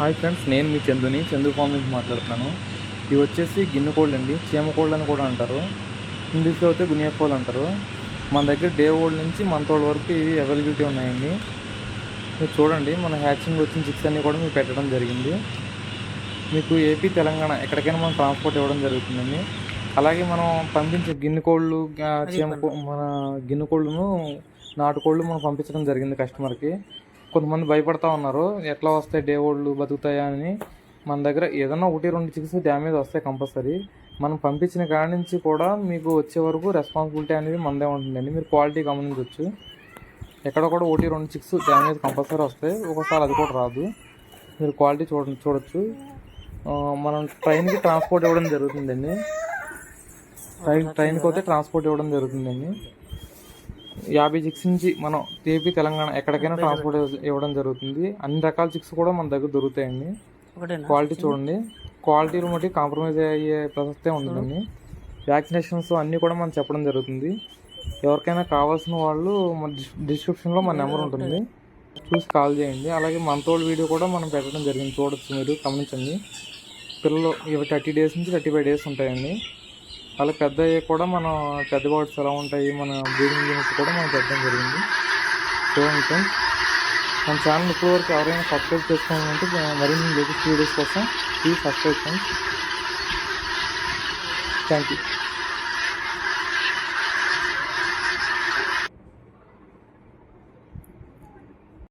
Hi friends నేను మీ చందుని. Chandu form నుంచి మాట్లాడుతున్నాను. ఇవి వచ్చేసి గిన్నె కోళ్ళు అండి. చీమ కోళ్ళు అని కూడా అంటారు. ఇంగ్లీష్లో అయితే గునియా కోళ్ళు అంటారు. మన దగ్గర డే ఓల్డ్ నుంచి మంత్ ఓల్డ్ వరకు ఇవి అవైలబిలిటీ ఉన్నాయండి. మీరు చూడండి మన హ్యాచింగ్ వచ్చిన చిక్స్ అన్నీ కూడా మీకు పెట్టడం జరిగింది. మీకు ఏపీ తెలంగాణ ఎక్కడికైనా మనం ట్రాన్స్పోర్ట్ ఇవ్వడం జరుగుతుందండి. అలాగే మనం పంపించే గిన్నె కోళ్ళు చీమ మన గిన్నె కోళ్ళను నాటుకోళ్ళు మనం పంపించడం జరిగింది కస్టమర్కి కొంతమంది భయపడతా ఉన్నారు. ఎట్లా వస్తాయి డే ఓల్డ్ బతుకుతాయా అని. మన దగ్గర ఏదైనా ఒకటి రెండు చిక్స్ డ్యామేజ్ వస్తాయి కంపల్సరీ. మనం పంపించిన కాడ నుంచి కూడా మీకు వచ్చే వరకు రెస్పాన్సిబిలిటీ అనేది మనదే ఉంటుందండి. మీరు క్వాలిటీ గమనించవచ్చు ఎక్కడ కూడా ఒకటి రెండు చిక్స్ డ్యామేజ్ కంపల్సరీ వస్తాయి. ఒకసారి అది కూడా రాదు. మీరు క్వాలిటీ చూడ చూడొచ్చు. మనం ట్రైన్కి ట్రాన్స్పోర్ట్ ఇవ్వడం జరుగుతుందండి. ట్రైన్ ట్రైన్కి వస్తే ట్రాన్స్పోర్ట్ ఇవ్వడం జరుగుతుందండి. యాభై చిక్స్ నుంచి మనం ఏపీ తెలంగాణ ఎక్కడికైనా ట్రాన్స్పోర్ట్ ఇవ్వడం జరుగుతుంది. అన్ని రకాల చిక్స్ కూడా మన దగ్గర దొరుకుతాయండి. క్వాలిటీ చూడండి. క్వాలిటీలు బట్టి కాంప్రమైజ్ అయ్యే ప్రసక్తే ఉంటుందండి వ్యాక్సినేషన్స్ అన్నీ కూడా మనం చెప్పడం జరుగుతుంది. ఎవరికైనా కావాల్సిన వాళ్ళు మన డిస్- డిస్క్రిప్షన్లో మన నెంబర్ ఉంటుంది. చూసి కాల్ చేయండి. అలాగే మంతోళ్ళ వీడియో కూడా మనం పెట్టడం జరిగింది. చూడొచ్చు మీరు గమనించండి. పిల్లలు ఇవి థర్టీ డేస్ నుంచి థర్టీ ఫైవ్ డేస్ ఉంటాయండి. అలా పెద్ద అయ్యాక కూడా మనం పెద్ద బాడీస్ ఎలా ఉంటాయి మన బ్రీడింగ్ యూనిట్స్ కూడా మనం పెట్టడం జరిగింది. చూడండి ఫ్రెండ్స్. మన ఛానల్ ఇప్పుడు వరకు ఎవరైనా సబ్స్క్రైబ్ చేసుకోవాలంటే మరిన్ని లేటెస్ట్ వీడియోస్ కోసం please subscribe friends thank you